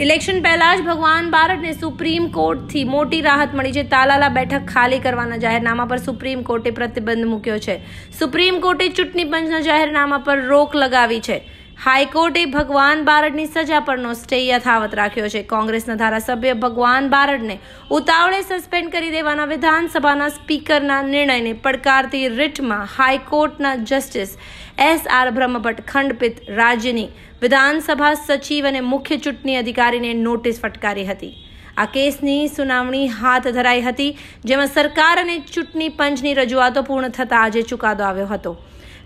Election પહેલા જ ભગવાન બારડને સુપ્રીમ કોર્ટથી મોટી રાહત મળી છે. તાલાલા બેઠક ખાલી કરવાના જાહેરનામા પર સુપ્રીમ કોર્ટે પ્રતિબંધ મૂક્યો છે. સુપ્રીમ કોર્ટે ચૂંટણી પંચના જાહેરનામા પર રોક લગાવી છે. હાઈકોર્ટે ભગવાન બારડની સજા પરનો સ્ટે યથાવત રાખ્યો છે. કોંગ્રેસના ધારાસભ્ય ભગવાન બારડને ઉતાવળે સસ્પેન્ડ કરી દેવાના વિધાનસભાના સ્પીકરના નિર્ણયને પડકારતી રીટમાં હાઈકોર્ટના જસ્ટિસ એસ આર બ્રહ્મભટ્ટ ખંડપીઠ રાજ્યની વિધાનસભા સચિવ અને મુખ્ય ચૂંટણી અધિકારીને નોટિસ ફટકારી હતી. આ કેસની સુનાવણી હાથ ધરાઈ હતી, જેમાં સરકાર અને ચૂંટણી પંચની રજૂઆતો પૂર્ણ થતાં આજે ચુકાદો આવ્યો હતો.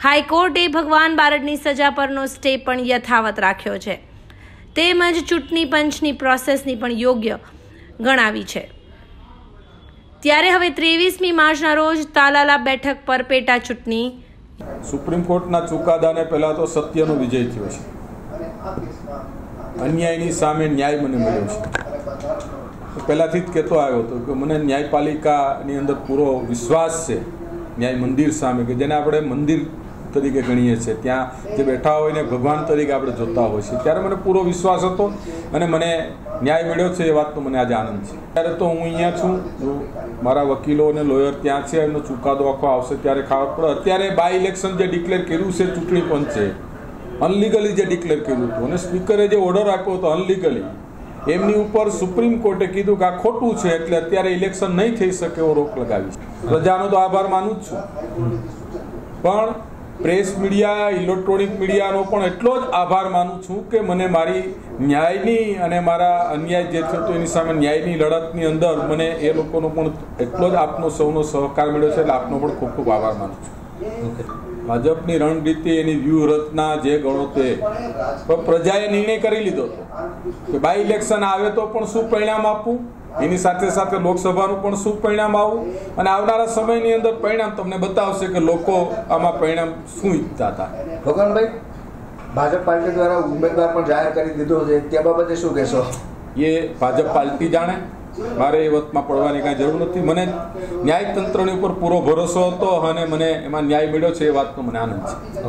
હાઈકોર્ટે ભગવાન બારડની સજા પરનો સ્ટે પણ યથાવત રાખ્યો છે. તેમજ ચૂંટણી પંચની પ્રોસેસની પણ યોગ્ય ગણાવી છે. ત્યારે હવે ત્રેવીસમી માર્ચના રોજ તાલાલા બેઠક પર પેટા ચૂંટણી સુપ્રીમ કોર્ટના ચુકાદાને પહેલાં તો સત્યનો વિજય થયો છે. અન્યાયની સામે ન્યાય મને મળ્યો છે. પહેલાંથી જ કહેતો આવ્યો હતો કે મને ન્યાયપાલિકાની અંદર પૂરો વિશ્વાસ છે, ન્યાય મંદિર સામે, કે જેને આપણે મંદિર તરીકે ગણીએ છીએ. ત્યાં જે બેઠા હોય ને ભગવાન તરીકે આપણે જોતા હોય છે ત્યારે મને પૂરો વિશ્વાસ હતો અને મને ન્યાય મળ્યો છે એ વાતનો મને આજે આનંદ છે. ત્યારે તો હું અહીંયા છું. મારા વકીલો અને લોયર ત્યાં છે. એમનો ચુકાદો આખો આવશે ત્યારે ખબર પડે અત્યારે બાય ઇલેક્શન જે ડિક્લેર કર્યું છે, ચૂંટણી પંચે અનલીગલી જે ડિક્લેર કર્યું હતું અને સ્પીકરે જે ઓર્ડર આપ્યો હતો અનલીગલી એમની ઉપર સુપ્રીમ કોર્ટે કીધું કે આ ખોટું છે એટલે અત્યારે ઇલેક્શન નહીં થઈ શકે એવો રોક લગાવી પ્રજાનો તો આભાર માનું જ છું. પણ પ્રેસ મીડિયા ઇલેક્ટ્રોનિક મીડિયાનો પણ એટલો જ આભાર માનું છું કે મને મારી ન્યાયની અને મારા અન્યાય જે થતો એની સામે ન્યાયની લડતની અંદર મને એ લોકોનો પણ એટલો જ આપનો સૌનો સહકાર મળ્યો છે એટલે આપનો પણ ખૂબ ખૂબ આભાર માનું છું. ભાજપની રણનીતિ એની વ્યૂહરચના જે ગણો તે પ્રજાએ નિર્ણય કરી લીધો હતો કે બાય ઇલેક્શન આવે તો પણ શું પરિણામ આપવું? એની સાથે સાથે લોકસભાનું પણ શું પરિણામ આવું? અને આવનારા સમયની અંદર પરિણામ તમને બતાવશે કે લોકો આમાં પરિણામ શું ઈચ્છતા હતા. ભગવાનભાઈ ભાજપ પાર્ટી દ્વારા ઉમેદવાર પણ જાહેર કરી દીધો છે. તે બાબતે શું કહેશો? એ ભાજપ પાર્ટી જાણે. મારે એ વતમાં પડવાની કાંઈ જરૂર નથી. મને ન્યાયતંત્રની ઉપર પૂરો ભરોસો હતો અને મને એમાં ન્યાય મળ્યો છે એ વાતનો મને આનંદ છે.